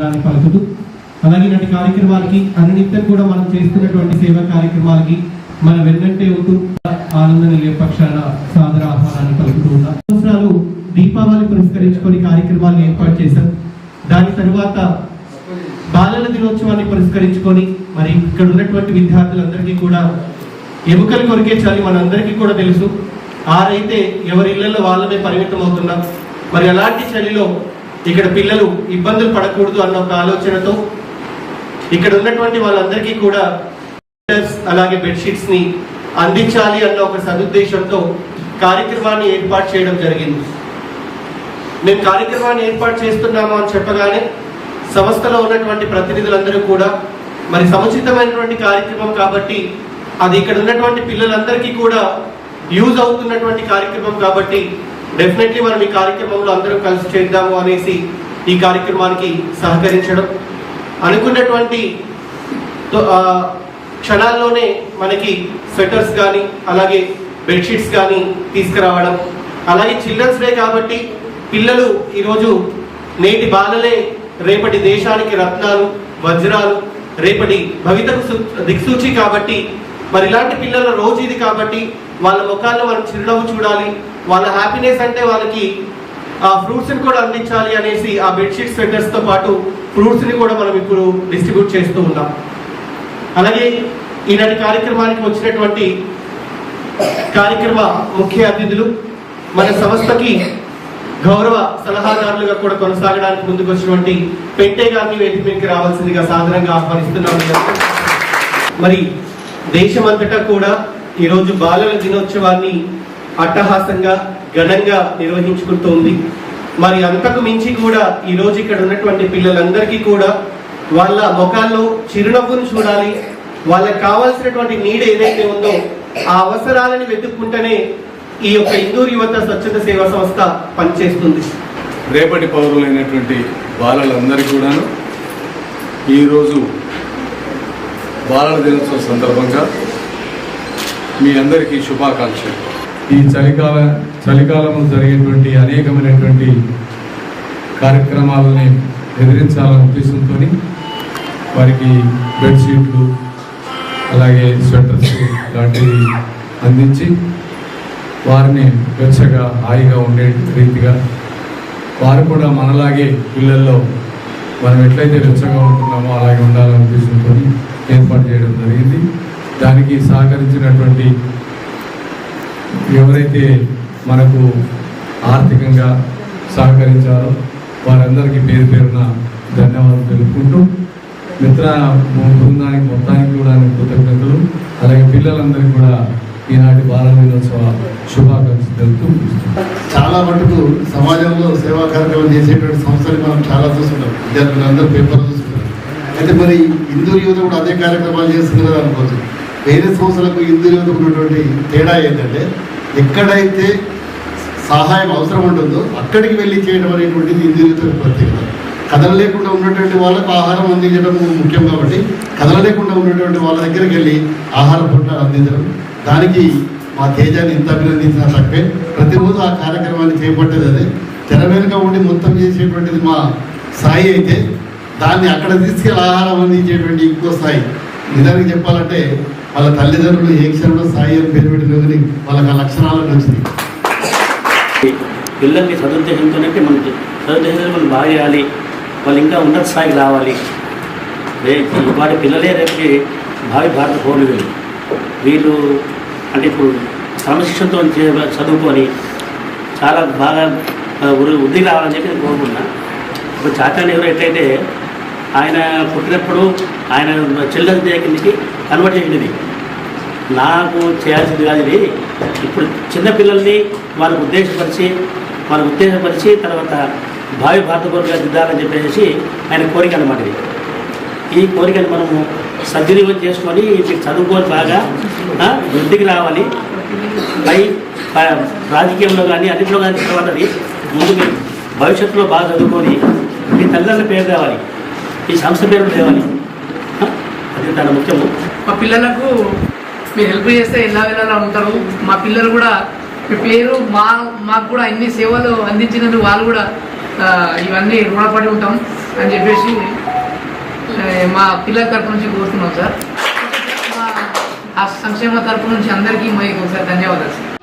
దాన్ని పలుకుతూ అలాగే ఇలాంటి కార్యక్రమాలకి అన్నిత్యం కూడా మనం చేస్తున్నటువంటి సేవా కార్యక్రమాలకి మనం వెన్నంటే ఉంటూ ఆనంద పక్షాన సాదర ఆహ్వానాన్ని పలుకుతూ ఉన్నాం. సంవత్సరాలు దీపావళి పురస్కరించుకొని కార్యక్రమాలను ఏర్పాటు చేశాం. దాని తరువాత బాలల దినోత్సవాన్ని పురస్కరించుకొని మరి ఇక్కడ ఉన్నటువంటి విద్యార్థులందరికీ కూడా ఎముకలు కొరికే చాలి మనందరికీ కూడా తెలుసు. ఆరైతే ఎవరి ఇళ్ళలో వాళ్ళమే పరిమితం అవుతున్నాం మరి అలాంటి చలిలో ఇక్కడ పిల్లలు ఇబ్బందులు పడకూడదు అన్న ఒక ఆలోచనతో ఇక్కడ ఉన్నటువంటి వాళ్ళందరికీ కూడా అలాగే బెడ్షీట్స్ని అందించాలి అన్న ఒక సదుద్దేశంతో కార్యక్రమాన్ని ఏర్పాటు చేయడం జరిగింది. మేము కార్యక్రమాన్ని ఏర్పాటు చేస్తున్నాము అని చెప్పగానే సంస్థలో ఉన్నటువంటి ప్రతినిధులందరూ కూడా మరి సముచితమైనటువంటి కార్యక్రమం కాబట్టి అది ఇక్కడ ఉన్నటువంటి పిల్లలందరికీ కూడా యూజ్ అవుతున్నటువంటి కార్యక్రమం కాబట్టి డెఫినెట్లీ మనం ఈ కార్యక్రమంలో అందరం కలిసి చేద్దాము అనేసి ఈ కార్యక్రమానికి సహకరించడం అనుకున్నటువంటి క్షణాల్లోనే మనకి స్వెటర్స్ కానీ అలాగే బెడ్షీట్స్ కానీ తీసుకురావడం. అలాగే చిల్డ్రన్స్ డే కాబట్టి పిల్లలు ఈరోజు నేటి బాలలే రేపటి దేశానికి రత్నాలు వజ్రాలు రేపటి భవితకు దిక్సూచి కాబట్టి మరి ఇలాంటి పిల్లల రోజు ఇది కాబట్టి వాళ్ళ ముఖాల్లో మనం చిరునవ్వు చూడాలి వాళ్ళ హ్యాపీనెస్ అంటే వాళ్ళకి ఆ ఫ్రూట్స్ని కూడా అందించాలి అనేసి ఆ బెడ్షీట్ స్వెటర్స్తో పాటు ఫ్రూట్స్ని కూడా మనం ఇప్పుడు డిస్ట్రిబ్యూట్ చేస్తూ ఉన్నాం. అలాగే ఈనాటి కార్యక్రమానికి వచ్చినటువంటి కార్యక్రమ ముఖ్య అతిథులు మన సంస్థకి గౌరవ సలహాదారులుగా కూడా కొనసాగడానికి ముందుకు వచ్చినటువంటి పెంటే గారిని వేదిక మీదకి రావాల్సిందిగా సాధారణంగా ఆహ్వానిస్తున్నాం. మరి దేశమంతటా కూడా ఈరోజు బాలల దినోత్సవాన్ని అట్టహాసంగా ఘనంగా నిర్వహించుకుంటోంది. మరి అంతకు మించి కూడా ఈ రోజు ఇక్కడ ఉన్నటువంటి పిల్లలందరికీ కూడా వాళ్ళ ముఖాల్లో చిరునవ్వును చూడాలి. వాళ్ళకి కావాల్సినటువంటి నీడ్ ఏదైతే ఉందో ఆ అవసరాలని వెతుక్కుంటేనే ఈ యొక్క ఇందూరు యువత స్వచ్ఛత సేవా సంస్థ పనిచేస్తుంది. రేపటి పౌరులైనటువంటి బాలలందరికీ కూడాను ఈరోజు బాలల దినోత్సవం సందర్భంగా మీ అందరికీ శుభాకాంక్షలు. ఈ చలికాల చలికాలంలో జరిగేటువంటి అనేకమైనటువంటి కార్యక్రమాలని ఎదిరించాలనే ఉద్దేశంతో వారికి బెడ్షీట్లు అలాగే స్వెటర్స్ లాంటివి అందించి వారిని వెచ్చగా హాయిగా ఉండే రీతిగా వారు కూడా మనలాగే పిల్లల్లో మనం ఎట్లయితే వెచ్చగా ఉంటున్నామో అలాగే ఉండాలనే ఉద్దేశంతో ఏర్పాటు చేయడం జరిగింది. దానికి సహకరించినటువంటి ఎవరైతే మనకు ఆర్థికంగా సహకరించారో వారందరికీ పేరు పేరున ధన్యవాదాలు తెలుపుకుంటూ మిత్ర బృందానికి మొత్తానికి కూడా కృతజ్ఞతలు. అలాగే పిల్లలందరికీ కూడా ఈనాటి బాల దినోత్సవ శుభాకాంక్షలు తెలుపుతూ చాలా మటుకు సమాజంలో సేవా కార్యక్రమం చేసేటువంటి సంస్థలు మనం చాలా చూస్తున్నాం విద్యార్థులందరూ పేపర్లు చూస్తున్నారు అయితే మరి హిందూ యువత కూడా అదే కార్యక్రమాలు చేస్తుంది కదా అనుకోవచ్చు. వేరే సంస్థలకు హిందూ యువతకు ఉన్నటువంటి తేడా ఏంటంటే ఎక్కడైతే సహాయం అవసరం ఉంటుందో అక్కడికి వెళ్ళి చేయడం అనేటువంటిది హిందూ యువత ప్రత్యేకత. కదలలేకుండా ఉన్నటువంటి వాళ్ళకు ఆహారం అందించడం ముఖ్యం కాబట్టి కదలలేకుండా ఉన్నటువంటి వాళ్ళ దగ్గరికి వెళ్ళి ఆహార పొట్లాలు అందించడం. దానికి మా తేజాన్ని ఎంత అభినందించినా తప్పే. ప్రతిరోజు ఆ కార్యక్రమాన్ని చేపట్టేది అదే. తెర వెనుక ఉండి మొత్తం చేసేటువంటిది మా సాయి అయితే దాన్ని అక్కడ తీసుకెళ్ళి ఆహారం అందించేటువంటి ఇంకో స్థాయి నిజానికి చెప్పాలంటే వాళ్ళ తల్లిదండ్రులు ఏ క్షణంలో సాయి అని పేరు పెట్టిన వాళ్ళకి ఆ లక్షణాలను వచ్చింది పిల్లల్ని సదుద్దేశంతోనే మనకి సదుద్దేశంతో మనం బాగా చేయాలి. వాళ్ళు ఇంకా ఉన్నత స్థాయికి రావాలి. రేపు వాటి పిల్లలే రేపు భావి భారత పౌరులు వీళ్ళు వీళ్ళు అంటే ఇప్పుడు క్రమశిక్షణతో చదువుకొని చాలా బాగా ఆ, వృద్ధి రావాలని చెప్పి నేను కోరుకున్నా ఇప్పుడు చాచా నెహ్రూ ఎట్లయితే ఆయన పుట్టినప్పుడు ఆయన చిల్డ్రన్స్ డే కిందకి కన్వర్ట్ చేయండి నాకు చేయాల్సింది కాదు ఇది. ఇప్పుడు చిన్నపిల్లల్ని వాళ్ళకు ఉద్దేశపరిచి వాళ్ళకు ఉద్దేశపరిచి తర్వాత భావి భారత దిద్దాలని చెప్పేసి ఆయన కోరిక అనమాట ఇది. ఈ కోరికను మనము సద్వినియోగం చేసుకొని వీటికి చదువుకొని బాగా వృద్ధికి రావాలి. పై రాజకీయంలో కానీ అన్నింటిలో కానీ తర్వాతది ముందు భవిష్యత్తులో బాగా చదువుకొని మీ తల్లిదండ్రుల పేరు రావాలి. ఈ సంస్థ పేరు తేవాలి అది చాలా ముఖ్యము. మా పిల్లలకు మీరు హెల్ప్ చేస్తే ఎలా వెళ్ళాలా ఉంటారు మా పిల్లలు కూడా మీ పేరు మా మాకు కూడా అన్ని సేవలు అందించినందుకు వాళ్ళు కూడా ఇవన్నీ రుణపడి ఉంటాం అని చెప్పేసి మా పిల్లల తరపు నుంచి కోరుతున్నాం సార్. మా ఆ సంక్షేమ తరపు నుంచి అందరికీ మైకి ఒకసారి ధన్యవాదాలు సార్.